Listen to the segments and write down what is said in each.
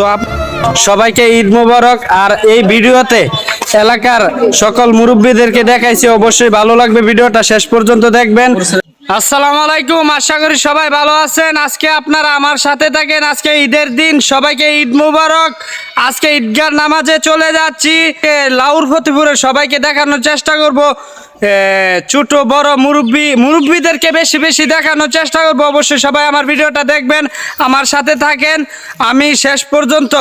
তো সবাইকে ঈদ মোবারক। আর এই ভিডিওতে এলাকার সকল মুরব্বীদেরকে দেখাইছি। অবশ্যই ভালো লাগবে ভিডিওটা। শেষ পর্যন্ত দেখবেন। আসসালামু আলাইকুম আশা করি সবাই ভালো আছেন। আজকে আপনারা আমার সাথে থাকেন। আজকে ঈদের দিন, সবাইকে ঈদ মুবারক। আজকে ঈদগার নামাজে চলে যাচ্ছি। লাউর ফতিপুরে সবাইকে দেখানোর চেষ্টা করব। ছোট, বড় মুরব্বী, মুরব্বীদেরকে বেশি বেশি দেখানোর চেষ্টা করব। অবশ্যই সবাই আমার ভিডিওটা দেখবেন, আমার সাথে থাকেন। আমি শেষ পর্যন্ত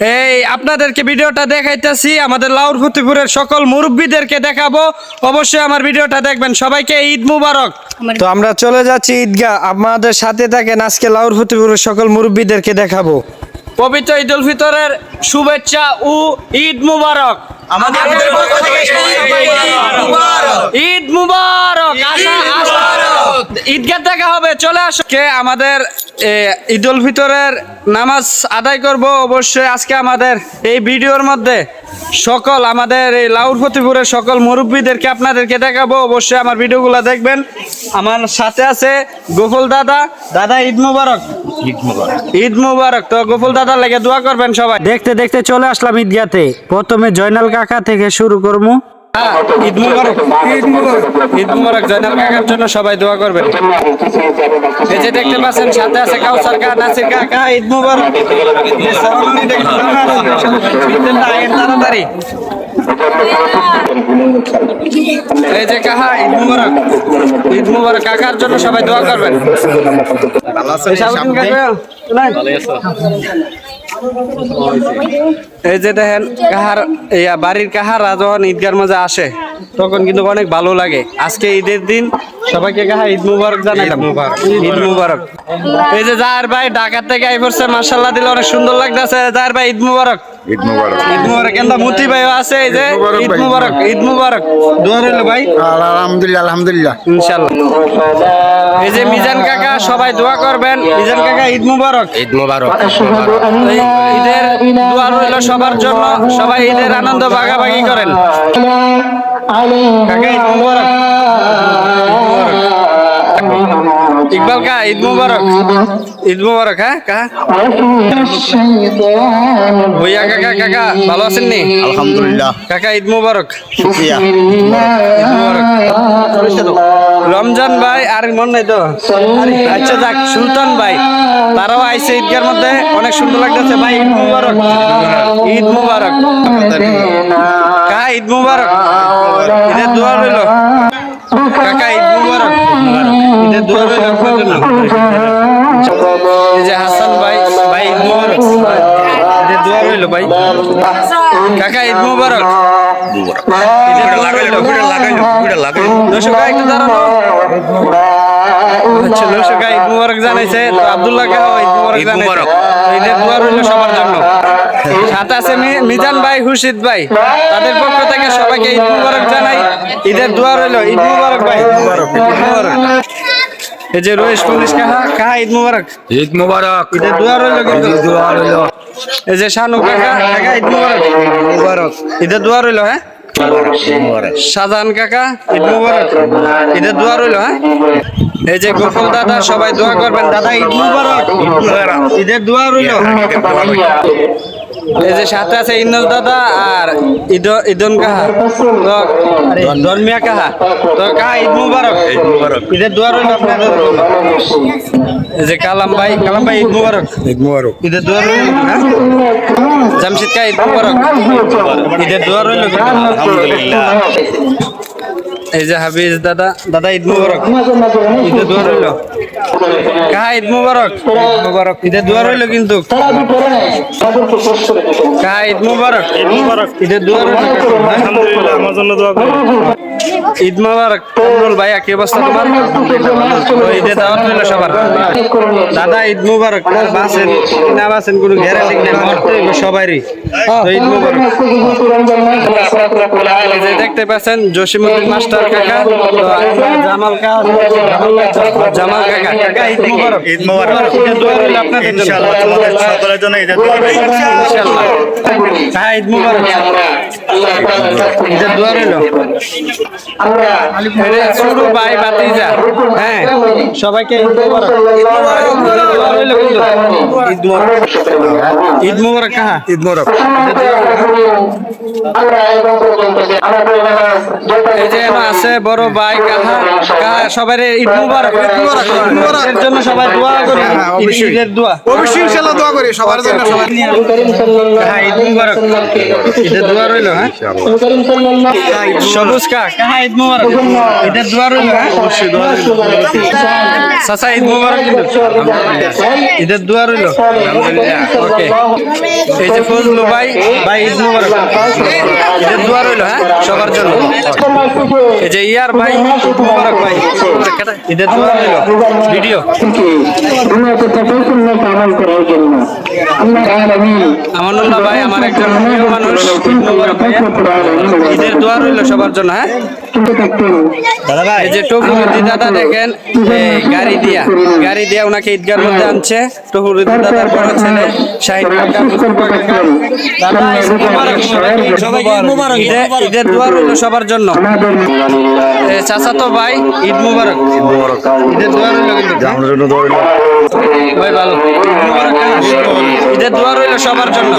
এই আপনাদেরকে ভিডিওটা দেখাইতেছি আমাদের লাউর ফতিপুরের সকল মুরব্বীদেরকে দেখাবো। অবশ্যই আমার ভিডিওটা দেখবেন। সবাইকে ঈদ মুবারক। তো আমরা চলে যাচ্ছি ঈদগাহ। আমাদের সাথে থাকেন আজকে লাউর ফতিপুরের সকল মুরব্বীদেরকে দেখাবো। পবিত্র ঈদ উল ফিতরের শুভেচ্ছা ও ঈদ মুবারক। আমাদের পক্ষ থেকে ঈদ মুবারক। ঈদ মুবারক। আশা- আশা- ঈদগাহ দেখা হবে চলে আসো। কে আমাদের এ, ঈদ উল ফিতরের নামাজ আদায় করব অবশ্যই আজকে আমাদের এই ভিডিওর মধ্যে সকল আমাদের এই লাউর ফতিপুরের সকল মুরব্বীদেরকে আপনাদেরকে দেখাবো অবশ্যই আমার ভিডিওগুলো দেখবেন। আমার সাথে আছে গোকুল দাদা দাদা ঈদ মুবারক। ঈদ মুবারক। তো গোকুল দাদার লেগে দোয়া করবেন সবাই। দেখতে দেখতে চলে আসলাম ঈদগাতে। প্রথমে জয়নাল কাকা থেকে শুরু করব। ঈদ মুবারক ঈদ মুবারক জয়নাল কাকার জন্য সবাই দোয়া করবেন। এই যে দেখতে পাচ্ছেন সাথে আছে কাউসার কা নাসির কাকা ঈদ মুবারক। এই ceremony দেখতে পাচ্ছেন, আইন তাড়াতাড়ি। এই যে কাহা ঈদ মুবারক। ঈদ মুবারক কাকার জন্য সবাই দোয়া করবেন? এই যে দেখেন কাহার ইয়া বাড়ির কাহারা যখন ঈদগার মাঝে আসে তখন কিন্তু অনেক ভালো লাগে। আজকে ঈদের দিন সবাইকে কাহা ঈদ মুবারক জানাইলাম। ঈদ মুবারক। এই যে জাহের ভাই ঢাকা থেকে আই পড়ছে মার্শাল্লাহ দিলে অনেক সুন্দর লাগতেছে। জাহের ভাই ঈদ মুবারক। ঈদ মুবারক। ঈদ মুবারক। কেন মুতি ভাই আছে এই যে ঈদ মুবারক ঈদ মুবারক দোয়া রইল ভাই। আলহামদুলিল্লাহ আলহামদুলিল্লাহ। ইনশাল্লাহ। এই যে মিজান কাকা সবাই দোয়া করবেন। মিজান কাকা ঈদ মুবারক। ঈদ মুবারক ঈদের দোয়া রইল সবার জন্য। সবাই ঈদের আনন্দ ভাগাভাগি করেন। কাকা ঈদ মুবারক। ইকবাল কা ঈদ মুবারক। ঈদ মুবারক হ্যাঁ কা? ভুইয়া কাকা কাকা ভালো আছেন নি? আলহামদুলিল্লাহ। কাকা ঈদ মুবারক। শুক্রিয়া। ঈদ মুবারক। রমজান ভাই আর মন নাই তো? আচ্ছা যাক সুলতান ভাই তারাও আইসে ঈদগার মধ্যে অনেক সুন্দর লাগতেছে। ভাই ঈদ মুবারক। ঈদ মুবারক। কা ঈদ মুবারক। ঈদের দোয়া রইল। কাকা ঈদ মুবারক ঈদের দোয়া রইল আপনার জন্য এই যে হাসান ভাই ভাই ঈদ মুবারক রইল ভাই? কাকা ঈদ মুবারক। জানাইছে। তো আব্দুল্লাহ ঈদ মুবারক ঈদ জানাইছে। মুবারক। তো ঈদের দোয়া রইল সবার জন্য। সাথে আছে মি- মিজান ভাই হুরশিদ ভাই। তাদের পক্ষ থেকে সবাইকে ঈদ মুবারক জানাই। ঈদের দোয়া রইল ঈদ মুবারক ভাই। মুবারক। এই যে রয়েশ পুলিশ কাহা কাহা ঈদ মুবারক? ঈদ মুবারক। ঈদের দোয়া রইল কিন্তু। এই যে শানু কাকা কাকা ঈদ মুবারক? মুবারক। ঈদের দোয়া রইল হ্যাঁ? শাহজাহান কাকা ঈদ মুবারক। ঈদের দোয়া রইল হ্যাঁ? এই যে গোকুল দাদা সবাই দোয়া করবেন। দাদা ঈদ মুবারক। ঈদের দোয়া রইল। এই যে সাথে আছে ইন্নস দাদা আর ঈদন কাহা। তো ধর্মিয়া কাহা। তো কাহা ঈদ মুবারক। ঈদ মুবারক। ঈদের দোয়া রইল আপনাদের। এই যে কালাম ভাই কালাম ভাই ঈদ মুবারক। ঈদ মুবারক। ঈদের দোয়া রইল হ্যাঁ? জামশেদ কা ঈদ মুবারক। ঈদের দোয়া রইল আলহামদুলিল্লাহ। এই যে হাফিজ দাদা দাদা ঈদ মুবারক। ঈদের দোয়া রইল। কাহা ঈদ মুবারক মুবারক। ঈদের দুয়ার রইল কিন্তু। কাহা ঈদ মুবারক। ঈদ মুবারক। ঈদের দুয়ার রইল আলহামদুলিল্লাহ আমার জন্য দোয়া করুন ঈদ মুবারক কমরুল ভাইয়া কি অবস্থা তোমার? তো ঈদের দাওয়াত রইল সবার। দাদা ঈদ মুবারক বাসেন না বাসেন কোনো নেই মরতে হইব সবারই। তো ঈদ মুবারক। দেখতে পাচ্ছেন জসিমুদ্দিন মাস্টার কাকা জামাল কাকা জামাল কাকা কাকা ঈদ মুবারক। ঈদ মুবারক। আপনাদের ইনশাআল্লাহ তোমাদের সকলের জন্য ঈদের দোয়া ইনশাআল্লাহ। কাকা ঈদ মুবারক। ঈদের দোয়া রইল। ছোট ভাই বাতিজা হ্যাঁ সবাইকে ঈদ মোবারক দোয়া রইল কিন্তু। ঈদ মোবারক কাহা ঈদ মোরক এই যে আছে বড় ভাই কাহা কাহা সবাই ঈদ মুবারক ঈদ মুবারক ঈদ মুবারকের জন্য সবাই দোয়া করি হ্যাঁ। ঈদের দোয়া অবশ্যই ইনশাআল্লাহ দোয়া করি সবার জন্য সবাই কাহা ঈদ মুবারক ঈদের দোয়া রইল হ্যাঁ সবুজ কা কাহা ঈদ মুবারক। ঈদের দোয়া রইল অবশ্যই দোয়া রইল চাচা ঈদ মুবারক ঈদের দোয়া রইল ওকে। এই যে ফজলু ভাই ভাই ঈদ মুবারক। ঈদের দোয়া রইল হ্যাঁ? সবার জন্য। এই যে ইয়ার ভাই ঈদ মুবারক ভাই ঈদের দোয়া রইল ভিডিও। আমানুল্লাহ ভাই আমার একজন প্রিয় মানুষ। ঈদের দোয়া রইল সবার জন্য হ্যাঁ? এই যে টকুরুদ্দি দাদা দেখেন গাড়ি দিয়া গাড়ি দিয়া ওনাকে ঈদগার মধ্যে আনছে। টকুরুদ্দি দাদার বড় ছেলে শাহিদ কাকা মুস্তফা কাকা দাদা ঈদ মুবারক। সবাইকে ঈদ মুবারক। ঈদে- ঈদের দোয়া রইল সবার জন্য। এ, চাচাতো ভাই ঈদ মুবারক। ঈদের দোয়া রইল কিন্তু। আমার জন্য দোয়া রইল। ভাই ভালো। ঈদ মুবারক কাকা। ঈদের দোয়া রইল সবার জন্য।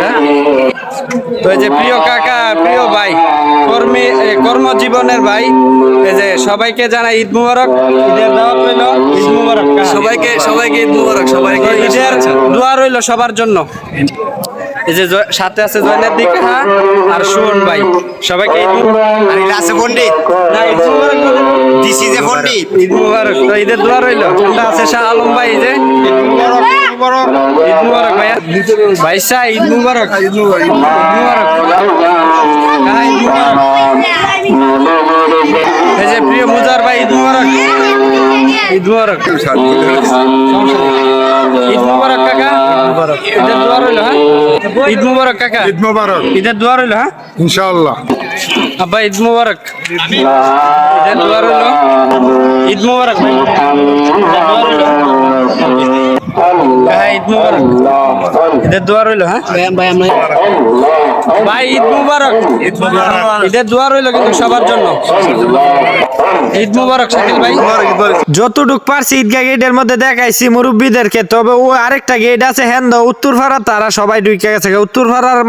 হ্যাঁ? তো এই যে প্রিয় কাকা প্রিয় ভাই কর্মী কর্মজীবনের ভাই এই যে সবাইকে জানাই ঈদ মুবারক। ঈদের দাওয়াত রইল ঈদ মুবারক। সবাইকে সবাইকে ঈদ মুবারক সবাইকে ঈদের দোয়া রইল সবার জন্য। এই যে সাথে আছে জয়নার দীক্ষা আর সুমন ভাই। সবাইকে ঈদ মুবারক। আর ইলা আছে পণ্ডিত। না, ঈদ মুবারক বলে। দিস পণ্ডিত। ঈদ মুবারক। তো ঈদের দোয়া রইল। আছে? শাহ আলম ভাই যে। ঈদ মুবারক ঈদ মুবারক। ভাইয়া। ভাই শাহ ঈদ মুবারক। ঈদ মুবারক। ঈদ মুবারক। হ্যাঁ, ঈদ মুবারক। এই যে প্রিয় মুজার ভাই ঈদ মুবারক। ঈদ মুবারক। নেই। ঈদ মুবারক কাকা ঈদের দোয়া রইল হ্যাঁ ঈদ মুবারক কাকা ঈদ মোবারক ঈদের দোয়া রইল হ্যাঁ ইনশাআল্লাহ আব্বা ঈদ মুবারক ঈদের দোয়া রইল ঈদ মুবারক ভাই ঈদের দোয়া রইল হ্যাঁ ঈদ মুবারক ঈদের দোয়া রইল হ্যাঁ ভাই ঈদ মুবারক। ঈদের দোয়া রইল কিন্তু সবার জন্য। ঈদ মুবারক শাকিল ভাই। যতটুক পারছি ঈদগা গেটের মধ্যে দেখাইছি মুরব্বীদেরকে তবে ও আরেকটা গেট আছে উত্তর তারা সবাই ঢুকে গেছে। উত্তর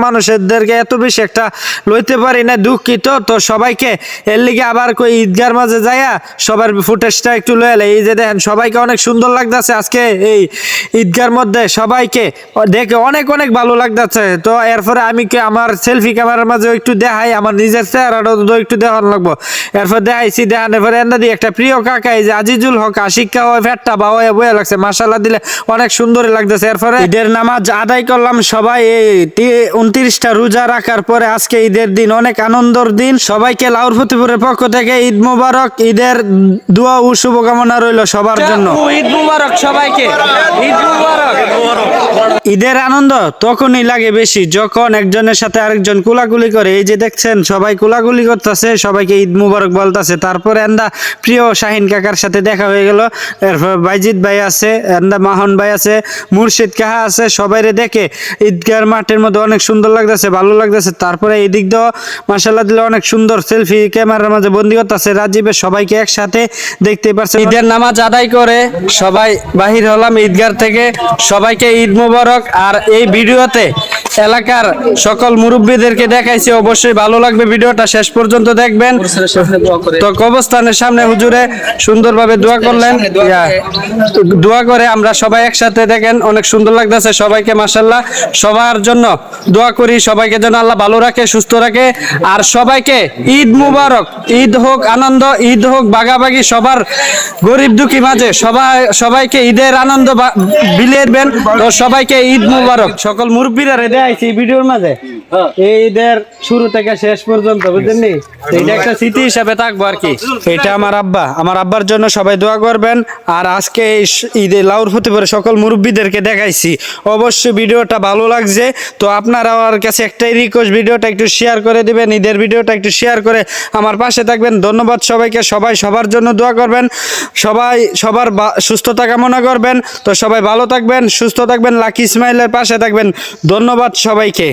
মানুষদেরকে এত বেশি একটা লইতে পারি না দুঃখিত। তো সবাইকে এর লিগে আবার কই ঈদগার মাঝে যাইয়া সবার ফুটেজটা একটু লয়ে এলে এই যে দেখেন সবাইকে অনেক সুন্দর লাগতেছে আজকে এই ঈদগার মধ্যে। সবাইকে দেখে অনেক অনেক ভালো লাগতেছে। তো এরপরে আমি কি আমার সেলফি ক্যামেরার মাঝে একটু দেখাই আমার নিজের চেহারাটা তো একটু দেখানো লাগবো। এরপর দেখাইছি দেখানোর পরে এন্দা দিয়ে একটা প্রিয় কাকা এই যে আজিজুল হক আশিকা হয় ফেটটা বা হয়ে বয়ে লাগছে। মাসাল্লাহ দিলে অনেক সুন্দরই লাগতেছে। এরপরে ঈদের নামাজ আদায় করলাম সবাই এই উনত্রিশটা রোজা রাখার পরে আজকে ঈদের দিন অনেক আনন্দর দিন। সবাইকে লাউর ফতিপুরের পক্ষ থেকে ঈদ মুবারক ঈদের দোয়া ও শুভকামনা রইল সবার জন্য। ঈদ মুবারক সবাইকে। ঈদ মুবারক। ঈদের আনন্দ তখনই লাগে বেশি যখন একজনের সাথে আরেকজন কুলাকুলি করে। এই যে দেখছেন, সবাই কুলাকুলি করতেছে, সবাইকে ঈদ মুবারক বলতেছে। তারপরে এন্দা প্রিয় শাহিন কাকার সাথে দেখা হয়ে গেল। এরপর বাইজিৎ ভাই আছে এন্দা মাহন ভাই আছে, মুর্শিদ কাহা আছে, সবাইরে দেখে। ঈদগার মাঠের মধ্যে অনেক সুন্দর লাগতেছে, ভালো লাগতেছে। তারপরে এই দিক দিয়েও মাসাল্লাহ দিলে অনেক সুন্দর সেলফি ক্যামেরার মাঝে বন্দি করতেছে। রাজীবের সবাইকে একসাথে দেখতে পারছে ঈদের নামাজ আদায় করে সবাই বাহির হলাম ঈদগার থেকে। সবাইকে ঈদ মুবারক। আর এই ভিডিওতে এলাকার সকল মুরব্বীদেরকে দেখাইছি অবশ্যই ভালো লাগবে ভিডিওটা শেষ পর্যন্ত দেখবেন। তো কবস্থানের সামনে হুজুরে সুন্দরভাবে দোয়া করলেন। দোয়া করে। আমরা সবাই একসাথে দেখেন অনেক সুন্দর লাগতেছে সবাইকে মাসাল্লাহ সবার জন্য দোয়া করি সবাইকে যেন আল্লাহ ভালো রাখে সুস্থ রাখে। আর সবাইকে ঈদ মুবারক ঈদ হোক আনন্দ ঈদ হোক বাগাবাগি সবার গরিব দুঃখী মাঝে সবাই সবাইকে ঈদের আনন্দ বিলিয়ে দেবেন। তো সবাইকে ঈদ মুবারক। সকল মুরব্বীরা রেডে আইছি ভিডিওর মাঝে। এই ঈদের শুরু থেকে শেষ পর্যন্ত বুঝলেন এটা একটা স্মৃতি হিসাবে থাকব আর কি। এটা আমার আব্বা। আমার আব্বার জন্য সবাই দোয়া করবেন। আর আজকে এই ঈদে লাউর ফতিপুরে সকল মুরব্বীদেরকে দেখাইছি। অবশ্যই ভিডিওটা ভালো লাগছে। তো আপনারা আমার কাছে একটাই রিকোয়েস্ট ভিডিওটা একটু শেয়ার করে দিবেন ঈদের ভিডিওটা একটু শেয়ার করে আমার পাশে থাকবেন। ধন্যবাদ সবাইকে। সবাই সবার জন্য দোয়া করবেন। সবাই সবার সুস্থতা কামনা করবেন। তো সবাই ভালো থাকবেন সুস্থ থাকবেন লাকি ইসমাইলের পাশে থাকবেন। ধন্যবাদ সবাইকে।